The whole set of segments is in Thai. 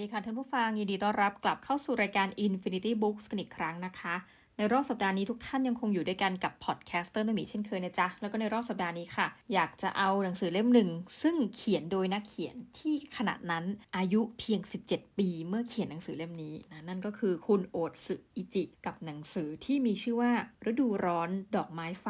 ดีค่ะท่านผู้ฟัง ยินดีต้อนรับกลับเข้าสู่รายการ Infinity Books กันอีกครั้งนะคะ ในรอบสัปดาห์นี้ทุกท่านยังคงอยู่ด้วยกันกับพอดแคสเตอร์นมีเช่นเคยนะจ๊ะ แล้วก็ในรอบสัปดาห์นี้ค่ะ อยากจะเอาหนังสือเล่มหนึ่ง ซึ่งเขียนโดยนักเขียนที่ขณะนั้นอายุเพียง 17 ปีเมื่อเขียนหนังสือเล่มนี้นะนั่นก็คือคุณโอตสึอิจิ กับหนังสือที่มีชื่อว่า ฤดูร้อนดอกไม้ไฟ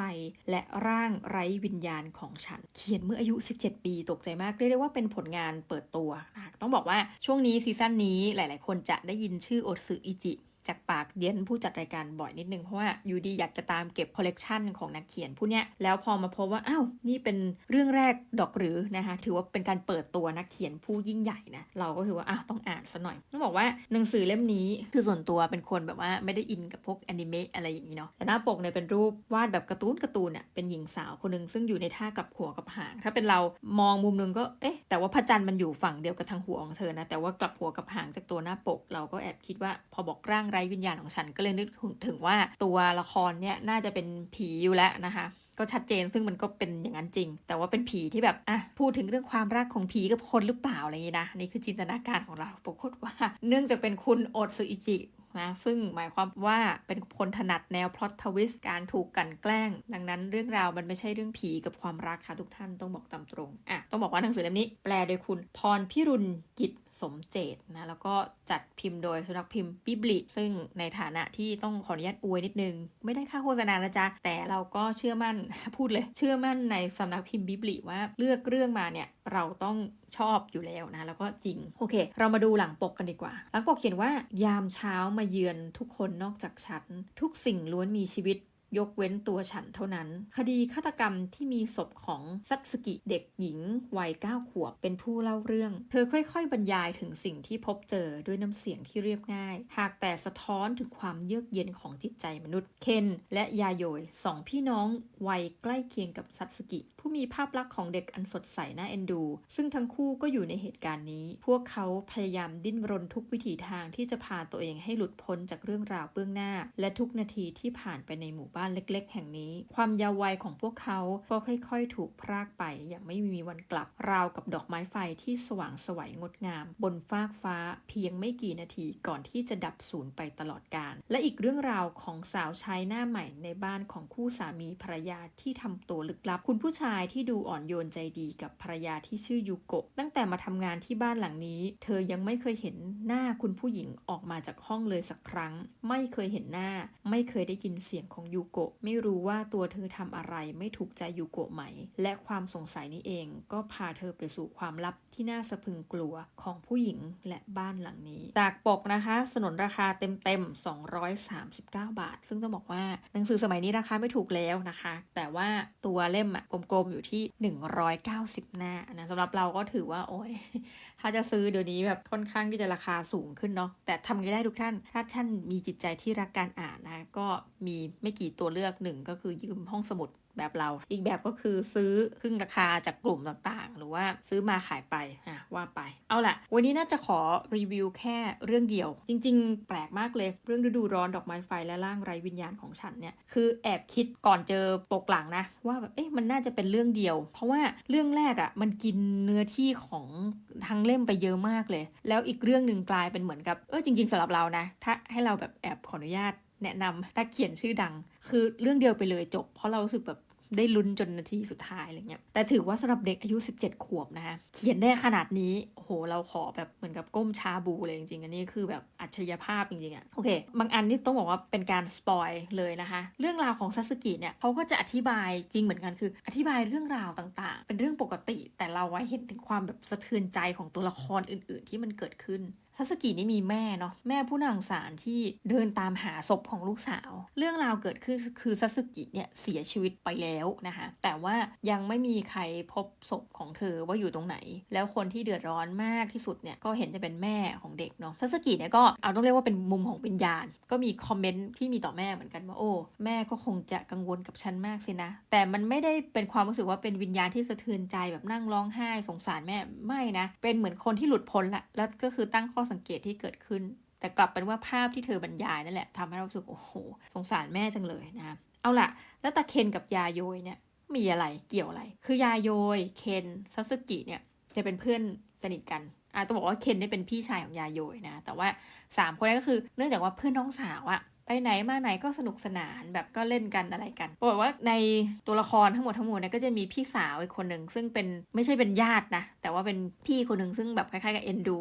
และร่างไร้วิญญาณของฉัน เขียนเมื่ออายุ 17 ปีตกใจมากเรียกได้ว่าเป็นผลงานเปิดตัวนะคะต้องบอกว่าช่วงนี้ซีซั่นนี้หลาย ๆ คนจะได้ยินชื่อโอตสึอิจิ จากปากเดียนผู้จัดรายการบ่อยนิดนึง เพราะว่าอยู่ดีอยากจะตามเก็บคอลเลกชันของนักเขียนผู้เนี้ยแล้วพอมาพบว่าอ้าวนี่เป็นเรื่องแรกดอกหรือนะคะถือว่าเป็นการเปิดตัวนักเขียนผู้ยิ่งใหญ่นะเราก็ถือว่าอ้าวต้องอ่านซะหน่อยต้องบอกว่าหนังสือเล่มนี้คือส่วนตัวเป็นคนแบบว่าไม่ได้อินกับพวกแอนิเมะอะไรอย่างนี้เนาะแต่หน้าปกเนี่ยเป็นรูปวาดแบบการ์ตูนการ์ตูนเนี่ยเป็นหญิงสาวคนหนึ่งซึ่งอยู่ในท่ากับหัวกับหาง ถ้าเป็นเรามองมุมนึงก็เอ๊ะแต่ว่าพระจันทร์มันอยู่ฝั่งเดียวกับทางหัวของเธอนะแต่ว่ากลับหัวกับหางจากตัวหน้าปก เราก็แอบคิดว่าพอบอกร่างร้วิญญาณของฉันก็เลยนึกถึงว่าตัวละครเนี่ยน่าจะเป็นผีอยู่แล้วนะคะก็ชัดเจนซึ่งมันก็เป็นอย่างนั้นจริง แต่ว่าเป็นผีที่แบบอะพูดถึงเรื่องความรักของผีกับคนหรือเปล่าอะไรอย่างนี้นะนี่คือจินตนาการของเราปรากฏว่า เนื่องจากเป็นคุณโอดสุอิจินะซึ่งหมายความว่าเป็นคนถนัดแนวพล็อตทวิสต์การถูกกลันแกล้ง ดังนั้นเรื่องราวมันไม่ใช่เรื่องผีกับความรักค่ะทุกท่านต้องบอกตามตรงอะต้องบอกว่าหนังสือเล่มนี้แปลโดยคุณพรพิรุณกิจสมเจตนะแล้วก็จัดพิมพ์โดยสุนักพิมพ์บิบลิซึ่งในฐานะที่ต้องขออนุญาตอวยนิดนึง ไม่ได้ค่าโฆษณานะจ๊ะ แต่เราก็เชื่อมั่นพูดเลย เชื่อมั่นในสำนักพิมพ์บิบลิว่าเลือกเรื่องมาเนี่ยเราต้อง ชอบอยู่แล้วนะ แล้วก็จริง โอเค เรามาดูหลังปกกันดีกว่า หลังปกเขียนว่ายามเช้ามาเยือนทุกคนนอกจากฉัน ทุกสิ่งล้วนมีชีวิต ยกเว้นตัวฉันเท่านั้น คดีฆาตกรรมที่มีศพของซัตสกิเด็กหญิงวัย9ขวบเป็นผู้เล่าเรื่อง เธอค่อยๆ บรรยายถึงสิ่งที่พบเจอด้วยน้ำเสียงที่เรียบง่าย หากแต่สะท้อนถึงความเยือกเย็นของจิตใจมนุษย์ เคนและยาโยยสองพี่น้องวัยใกล้เคียงกับซัตสกิ ผู้มีภาพลักษณ์ของเด็กอันสดใสน่าเอ็นดู ซึ่งทั้งคู่ก็อยู่ในเหตุการณ์นี้ พวกเขาพยายามดิ้นรนทุกวิถีทางที่จะพาตัวเองให้หลุดพ้นจากเรื่องราวเบื้องหน้า และทุกนาทีที่ผ่านไปในหมู่บ้านบ้านเล็กๆ แห่งนี้ ความยาววัยของพวกเขาก็ค่อยๆ ถูกพรากไปอย่างไม่มีวันกลับ ราวกับดอกไม้ไฟที่สว่างสวยงดงาม บนฟากฟ้าเพียงไม่กี่นาทีก่อนที่จะดับสูญไปตลอดกาลและอีกเรื่องราวของสาวใช้หน้าใหม่ในบ้านของคู่สามีภรรยาที่ทำตัวลึกลับ คุณผู้ชายที่ดูอ่อนโยนใจดีกับภรรยาที่ชื่อยูโกะตั้งแต่มาทำงานที่บ้านหลังนี้ เธอยังไม่เคยเห็นหน้าคุณผู้หญิงออกมาจากห้องเลยสักครั้ง ไม่เคยเห็นหน้า ไม่เคยได้ยินเสียงของยูโกะไม่รู้ว่าตัวเธอทำอะไรไม่ถูกใจยูโกะไหม และความสงสัยนี้เองก็พาเธอไปสู่ความลับที่น่าสะพึงกลัวของผู้หญิงและบ้านหลังนี้ จากปกนะคะ สนนราคาเต็มๆ 239 บาท ซึ่งต้องบอกว่าหนังสือสมัยนี้ราคาไม่ถูกแล้วนะคะ แต่ว่าตัวเล่มอะกลมๆ อยู่ที่ 190 หน้านะสำหรับเราก็ถือว่าโอ้ยถ้าจะซื้อเดี๋ยวนี้แบบค่อนข้างที่จะราคาสูงขึ้นเนาะแต่ทำไงได้ทุกท่าน ถ้าท่านมีจิตใจที่รักการอ่านนะก็มีไม่กี่ตัวเลือกหนึ่งก็คือยืมห้องสมุดแบบเรา อีกแบบก็คือซื้อครึ่งราคาจากกลุ่มต่างๆ หรือว่าซื้อมาขายไปอะว่าไป เอาล่ะวันนี้น่าจะขอรีวิวแค่เรื่องเดียว จริง ๆ แปลกมากเลย เรื่องฤดูร้อนดอกไม้ไฟและร่างไร้วิญญาณของฉันเนี่ย คือแอบคิดก่อนเจอปกหลังนะ ว่าแบบเอ๊ะมันน่าจะเป็นเรื่องเดียว เพราะว่าเรื่องแรกอะ่ะมันกินเนื้อที่ของทั้งเล่มไปเยอะมากเลย แล้วอีกเรื่องหนึ่งกลายเป็นเหมือนกับเออจริง ๆสำหรับเรานะ ถ้าให้เราแบบแอบขออนุญาต แนะนำนักเขียนชื่อดัง คือเรื่องเดียวไปเลยจบ เพราะเรารู้สึกแบบได้ลุ้นจนนาทีสุดท้ายอะไรเงี้ย แต่ถือว่าสำหรับเด็กอายุ 17 ขวบนะคะ เขียนได้ขนาดนี้ โห เราขอแบบเหมือนกับก้มชาบูเลยจริงๆ อันนี้คือแบบอัจฉริยภาพจริงๆอะโอเค บางอันนี่ต้องบอกว่าเป็นการสปอยเลยนะคะ เรื่องราวของซัสกิเนี่ยเขาก็จะอธิบายจริงเหมือนกันคือ อธิบายเรื่องราวต่างๆ เป็นเรื่องปกติ แต่เราไว้เห็นถึงความแบบสะเทือนใจของตัวละครอื่น ๆ ที่มันเกิดขึ้น ซัสกินี่มีแม่เนาะแม่ผู้น่าสงสารที่เดินตามหาศพของลูกสาว เรื่องราวเกิดขึ้นคือซัสกิเนี่ยเสียชีวิตไปแล้วนะคะ แต่ว่ายังไม่มีใครพบศพของเธอว่าอยู่ตรงไหน แล้วคนที่เดือดร้อนมากที่สุดเนี่ยก็เห็นจะเป็นแม่ของเด็กเนาะซัสกิเนี่ยก็เอาต้องเรียกว่าเป็นมุมของวิญญาณ ก็มีคอมเมนต์ที่มีต่อแม่เหมือนกันว่าโอ้แม่ก็คงจะกังวลกับฉันมากสินะ แต่มันไม่ได้เป็นความรู้สึกว่าเป็นวิญญาณที่สะเทือนใจแบบนั่งร้องไห้สงสารแม่ไม่นะเป็นเหมือนคนที่หลุดพ้นละแล้วก็คือตั้งข้อสังเกตที่เกิดขึ้น แต่กลับเป็นว่าภาพที่เธอบรรยายนั่นแหละทำให้เราสึกโอ้โห สงสารแม่จังเลยนะเอาล่ะ แล้วตาเคนกับยาโยยเนี่ยมีอะไรเกี่ยวอะไร คือยาโยยเคนซัสกิเนี่ยจะเป็นเพื่อนสนิทกันอาต้องบอกว่าเคนได้เป็นพี่ชายของยาโยยนะ แต่ว่าสามคนนี้ก็คือเนื่องจากว่าเพื่อนน้องสาวอะ ไปไหนมาไหนก็สนุกสนานแบบก็เล่นกันอะไรกันปรากฏว่าในตัวละครทั้งหมดทั้งมวลเนี่ยก็จะมีพี่สาวอีกคนหนึ่งซึ่งเป็นไม่ใช่เป็นญาตินะ แต่ว่าเป็นพี่คนหนึ่งซึ่งแบบคล้ายๆกับเอ็นดู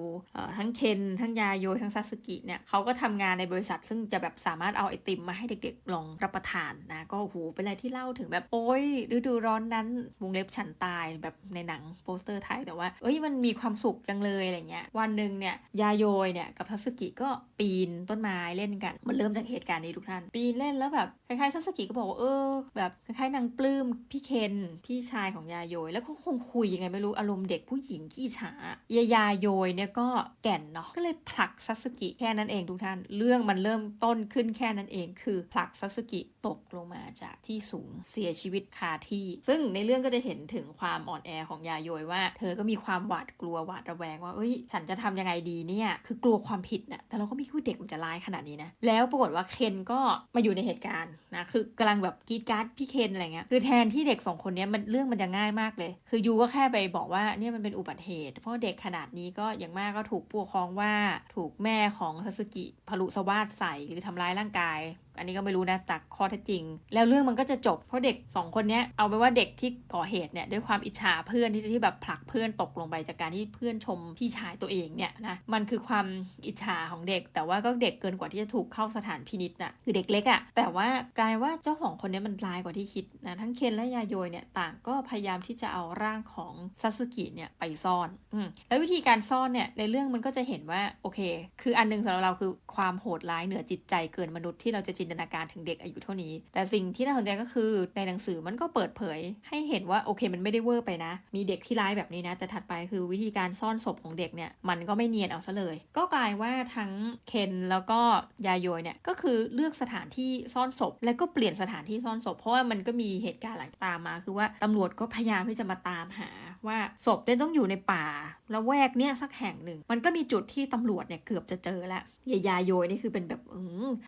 ทั้งเคนทั้งยาโยทั้งซาสึกิเนี่ยเขาก็ทำงานในบริษัท ซึ่งจะแบบสามารถเอาไอติมมาให้เด็กๆลองรับประทานนะก็โหเป็นอะไรที่เล่าถึงแบบโอ้ยฤดูร้อนนั้นวงเล็บฉันตายแบบในหนังโปสเตอร์ไทยแต่ว่าเอ้ยมันมีความสุขจังเลยอะไรเงี้ยวันหนึ่งเนี่ยยาโยยเนี่ยกับซาสึกิก็ปีนต้นไม้เล่นกันมันเริ่มจากเหตุการณ์นี้ทุกท่าน ปีนเล่นแล้วแบบคล้ายๆซาสกิก็บอกว่าเออแบบคล้ายๆนางปลื้มพี่เคนพี่ชายของยาโยย แล้วก็คงคุยยังไงไม่รู้อารมณ์เด็กผู้หญิงขี้ฉายายาโยยเนี่ยก็แก่นเนาะก็เลยผลักซาสกิแค่นั้นเองทุกท่าน เรื่องมันเริ่มต้นขึ้นแค่นั้นเอง คือผลักซาสกิตกลงมาจากที่สูงเสียชีวิตคาที่ ซึ่งในเรื่องก็จะเห็นถึงความอ่อนแอของยาโยยว่า เธอก็มีความหวาดกลัวหวาดระแวงว่าเอ้ยฉันจะทำยังไงดีเนี่ยคือกลัวความผิดน่ะแต่เราก็ไม่คิดว่าเด็กมันจะร้ายขนาดนี้นะแล้วปรากฏว่าเคนก็มาอยู่ในเหตุการณ์นะคือกำลังแบบกีดการ์ดพี่เคนอะไรเงี้ยคือแทนที่เด็กสองคนนี้มันเรื่องมันจะง่ายมากเลย คือยูก็แค่ไปบอกว่าเนี่ยมันเป็นอุบัติเหตุ เพราะเด็กขนาดนี้ก็อย่างมากก็ถูกผู้ปกครองว่าถูกแม่ของซาสึกิพลุสวาดใส่หรือทำร้ายร่างกาย อันนี้ก็ไม่รู้นะจากข้อเท็จจริง แล้วเรื่องมันก็จะจบเพราะเด็กสองคนนี้เอาไปว่าเด็กที่ก่อเหตุเนี่ยด้วยความอิจฉาเพื่อนที่ที่แบบผลักเพื่อนตกลงไปจากการที่เพื่อนชมพี่ชายตัวเองเนี่ยนะมันคือความอิจฉาของเด็ก แต่ว่าก็เด็กเกินกว่าที่จะถูกเข้าสถานพินิจน่ะคือเด็กเล็กอะ่ะแต่ว่ากลายว่าเจ้าสองคนนี้มันร้ายกว่าที่คิดนะทั้งเคนและยาโยยเนี่ยต่างก็พยายามที่จะเอาร่างของซาสึกิเนี่ยไปซ่อนอืมแล้ววิธีการซ่อนเนี่ยในเรื่องมันก็จะเห็นว่าโอเค คืออันหนึงสำหรับเราคือความโหดร้ายเหนือจิตใจเกินมนุษย์ที่เราจะจินนตนาการถึงเด็กอายุเท่านี้ แต่สิ่งที่น่าสนใจก็คือในหนังสือมันก็เปิดเผย ให้เห็นว่าโอเคมันไม่ได้เวอร์ไปนะ มีเด็กที่ร้ายแบบนี้นะ แต่ถัดไปคือวิธีการซ่อนศพของเด็กเนี่ยมันก็ไม่เนียนเอาซะเลย ก็กลายว่าทั้งเคนแล้วก็ยาโยยเนี่ยก็คือเลือกสถานที่ซ่อนศพ แล้วก็เปลี่ยนสถานที่ซ่อนศพ เพราะว่ามันก็มีเหตุการณ์หลังตามมา คือว่าตำรวจก็พยายามที่จะมาตามหา ว่าศพเนี่ยต้องอยู่ในป่าแล้วแวกเนี่ยสักแห่งหนึ่ง มันก็มีจุดที่ตำรวจเนี่ยเกือบจะเจอแล้วยายาโยยนี่คือเป็นแบบ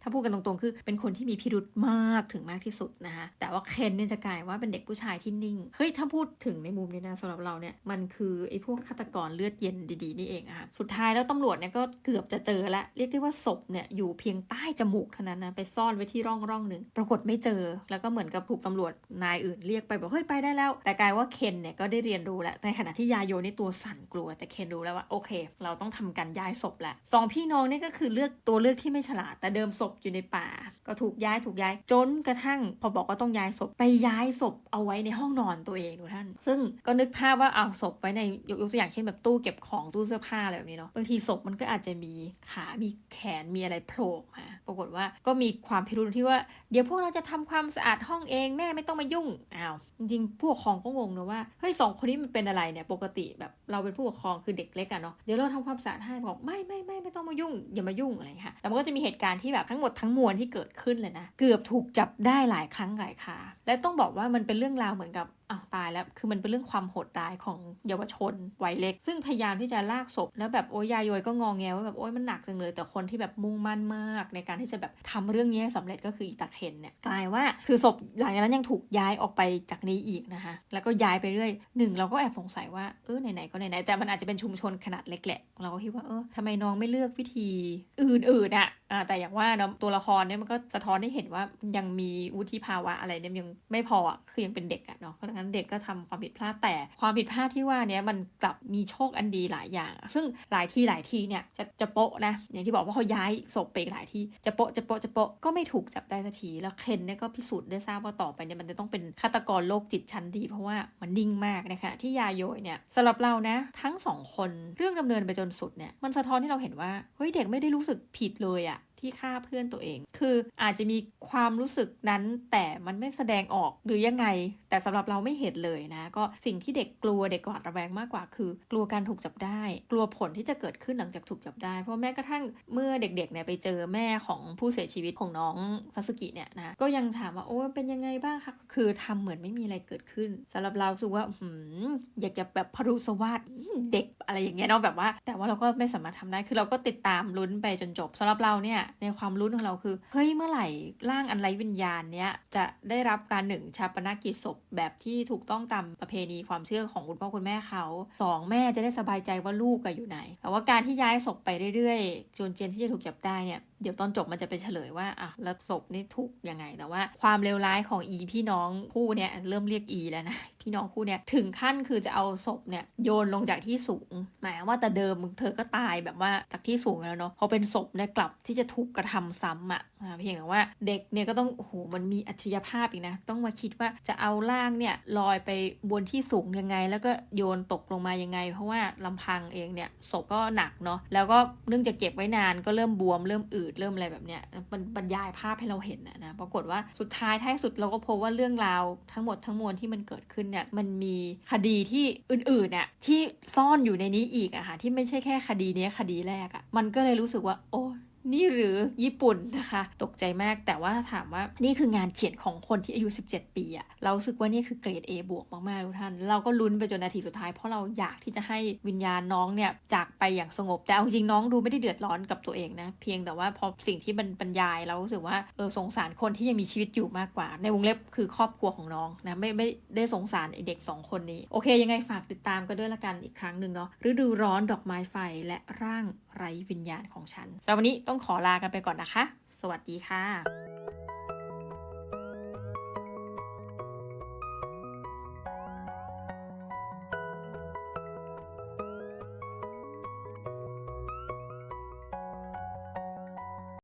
ถ้าพูดกันตรงๆ คือเป็นคนที่มีพิรุธมากถึงมากที่สุดนะคะแต่ว่าเคนเนี่ยจะกลายว่าเป็นเด็กผู้ชายที่นิ่งเฮ้ยถ้าพูดถึงในมุมนี้นะสำหรับเราเนี่ยมันคือไอ้พวกฆาตกรเลือดเย็นดีๆนี่เองอะค่ะสุดท้ายแล้วตำรวจเนี่ยก็เกือบจะเจอแล้วเรียกได้ว่าศพเนี่ยอยู่เพียงใต้จมูกเท่านั้นนะไปซ่อนไว้ที่ร่องร่องหนึ่งปรากฏไม่เจอ แล้วก็เหมือนกับถูกตำรวจนายอื่นเรียกไปบอกเฮ้ยไปได้แล้ว แต่กลายว่าเคนเนี่ยก็ได้เรียนรู้แล้วในขณะที่ยาโยนี่ตัวสั่นกลัว แต่เคนรู้แล้วว่าโอเค เราต้องทำการย้ายศพแหละสองพี่น้องนี่ก็คือเลือกตัวเลือกที่ไม่ฉลาด แต่เดิมศพอยู่ในป่า ก็ถูกย้ายถูกย้ายจนกระทั่ง พอบอกว่าต้องย้ายศพไปย้ายศพเอาไว้ในห้องนอนตัวเองดูท่าน ซึ่งก็นึกภาพว่าเอาศพไว้ในยกตัวอย่างเช่นแบบตู้เก็บของตู้เสื้อผ้าอะไรแบบนี้เนาะบางทีศพมันก็อาจจะมีขามีแขนมีอะไรโผล่มาปรากฏว่าก็มีความพิรุธที่ว่าเดี๋ยวพวกเราจะทำความสะอาดห้องเองแม่ไม่ต้องมายุ่งอ้าวจริงๆผู้ปกครองก็งงนะว่าเฮ้ยสองคนนี้มันเป็นอะไรเนี่ยปกติแบบเราเป็นผู้ปกครองคือเด็กเล็กอะเนาะเดี๋ยวเราทำความสะอาดให้บอกไม่ไม่ไม่ไม่ต้องมายุ่งอย่ามายุ่งอะไรอย่างเงี้ยค่ะแล้วมันก็จะมีเหตุการณ์ที่แบบทั้งหมดทั้งมวลที่เกิดขึ้นเลยนะเกือบถูกจับได้หลายครั้งหลายคราและต้องบอกว่ามันเป็นเรื่องราวเหมือนกับ อ้าวตายแล้ว คือมันเป็นเรื่องความโหดร้ายของเยาวชนวัยเล็ก ซึ่งพยายามที่จะลากศพ แล้วแบบโอ้ยยายโยยก็งองแงว่าแบบโอ้ยมันหนักจังเลย แต่คนที่แบบมุ่งมั่นมาก ในการที่จะแบบทำเรื่องนี้ให้สำเร็จก็คืออีตาเคนเนี่ยกลายว่าคือศพหลังจากนั้นยังถูกย้ายออกไปจากนี้อีกนะคะ แล้วก็ย้ายไปเรื่อยหนึ่งเราก็แอบสงสัยว่าเออไหนๆก็ไหนๆแต่มันอาจจะเป็นชุมชนขนาดเล็กแหละเราก็คิดว่าเออทำไมน้องไม่เลือกวิธีอื่นๆอะอ่าแต่อย่างว่าเนาะตัวละครเนี่ยมันก็สะท้อนให้เห็นว่ายังมีวุฒิภาวะอะไรเนี่ยยังไม่พออะคือยังเป็นเด็กอะเนาะนั้นเด็กก็ทำความผิดพลาดแต่ความผิดพลาดที่ว่าเนี้ยมันกลับมีโชคอันดีหลายอย่าง ซึ่งหลายที่หลายที่เนี่ยจะจะโปะนะอย่างที่บอกว่าเขาย้ายศพไปหลายที่จะโปะจะโปะจะโปะก็ไม่ถูกจับได้สักทีแล้วเคนเนี่ยก็พิสูจน์ได้ทราบว่าต่อไปเนี่ยมันจะต้องเป็นฆาตกรโรคจิตชั้นดี เพราะว่ามันนิ่งมากนขณะที่ยาโยยเนี่ยสำหรับเรานะทั้งสองคนเรื่องดำเนินไปจนสุดเนี่ยมันสะท้อนที่เราเห็นว่าเฮ้ยเด็กไม่ได้รู้สึกผิดเลยอะ ที่ฆ่าเพื่อนตัวเอง คืออาจจะมีความรู้สึกนั้น แต่มันไม่แสดงออกหรือยังไง แต่สำหรับเราไม่เห็นเลยนะ ก็สิ่งที่เด็กกลัวเด็กหวาดระแวงมากกว่า คือ กลัวการถูกจับได้ กลัวผลที่จะเกิดขึ้นหลังจากถูกจับได้ เพราะแม้กระทั่งเมื่อเด็กๆเนี่ยไปเจอแม่ของผู้เสียชีวิตของน้องซาสึกิเนี่ยนะก็ยังถามว่าโอ้เป็นยังไงบ้างคะคือทำเหมือนไม่มีอะไรเกิดขึ้นสำหรับเราสึกว่าหืมอยากจะแบบพรุสวาดเด็กอะไรอย่างเงี้ยเนาะแบบว่า แต่ว่าเราก็ไม่สามารถทำได้คือเราก็ติดตามลุ้นไปจนจบสำหรับเราเนี่ยในความลุ้นของเราคือ เฮ้ยเมื่อไหร่ร่างอันไร้วิญญาณเนี้ยจะได้รับการหนึ่งชาปนกิจศพแบบที่ถูกต้องตามประเพณีความเชื่อของคุณพ่อคุณแม่เขาสองแม่จะได้สบายใจว่าลูกอะอยู่ไหนแต่ว่าการที่ย้ายศพไปเรื่อยๆ จนเจนที่จะถูกจับได้เนี่ย เดี๋ยวตอนจบมันจะไปเฉลยว่าอะแล้วศพนี่ถูกยังไง แต่ว่าความเลวร้ายของอีพี่น้องคู่เนี่ยเริ่มเรียกอีแล้วนะพี่น้องคู่เนี่ยถึงขั้นคือจะเอาศพเนี่ยโยนลงจากที่สูง หมายว่าแต่เดิมเธอก็ตายแบบว่าจากที่สูงแล้วเนาะพอเป็นศพเนี่ยกลับที่จะถูกกระทำซ้ำอะอ่าเพียงแต่ว่าเด็กเนี่ยก็ต้องโอ้โหมันมีอัจฉริยภาพอีกนะ ต้องมาคิดว่าจะเอาร่างเนี่ยลอยไปบนที่สูงยังไง แล้วก็โยนตกลงมายังไง เพราะว่าลำพังเองเนี่ยศพก็หนักเนาะแล้วก็เนื่องจากเก็บไว้นานก็เริ่มบวมเริ่มอืดเริ่มอะไรแบบเนี้ยมันบรรยายภาพให้เราเห็นนะนะปรากฏว่าสุดท้ายท้ายสุดเราก็พบว่าเรื่องราวทั้งหมดทั้งมวลที่มันเกิดขึ้นเนี่ยมันมีคดีที่อื่นๆน่ะที่ซ่อนอยู่ในนี้อีกอะค่ะที่ไม่ใช่แค่คดีนี้คดีแรกอะมันก็เลยรู้สึกว่า โอ้ นี่หรือญี่ปุ่นนะคะ ตกใจมากแต่ว่าถามว่านี่คืองานเขียนของคนที่อายุ 17 ปีอะเราสึกว่านี่คือเกรด A บวกมากๆทุกท่าน เราก็ลุ้นไปจนนาทีสุดท้าย เพราะเราอยากที่จะให้วิญญาณน้องเนี่ยจากไปอย่างสงบ แต่เอาจริงน้องดูไม่ได้เดือดร้อนกับตัวเองนะ เพียงแต่ว่าพอสิ่งที่มันบรรยายเรารู้สึกว่าเออสงสารคนที่ยังมีชีวิตอยู่มากกว่า ในวงเล็บคือครอบครัวของน้องนะไม่ไม่ได้สงสารเด็กสองคนนี้โอเค ยังไงฝากติดตามกันด้วยละกันอีกครั้งหนึ่งเนาะฤดูร้อนดอกไม้ไฟและร่างไร้วิญญาณของฉันสำหรับวันนี้ต้องขอลากันไปก่อนนะคะ สวัสดีค่ะ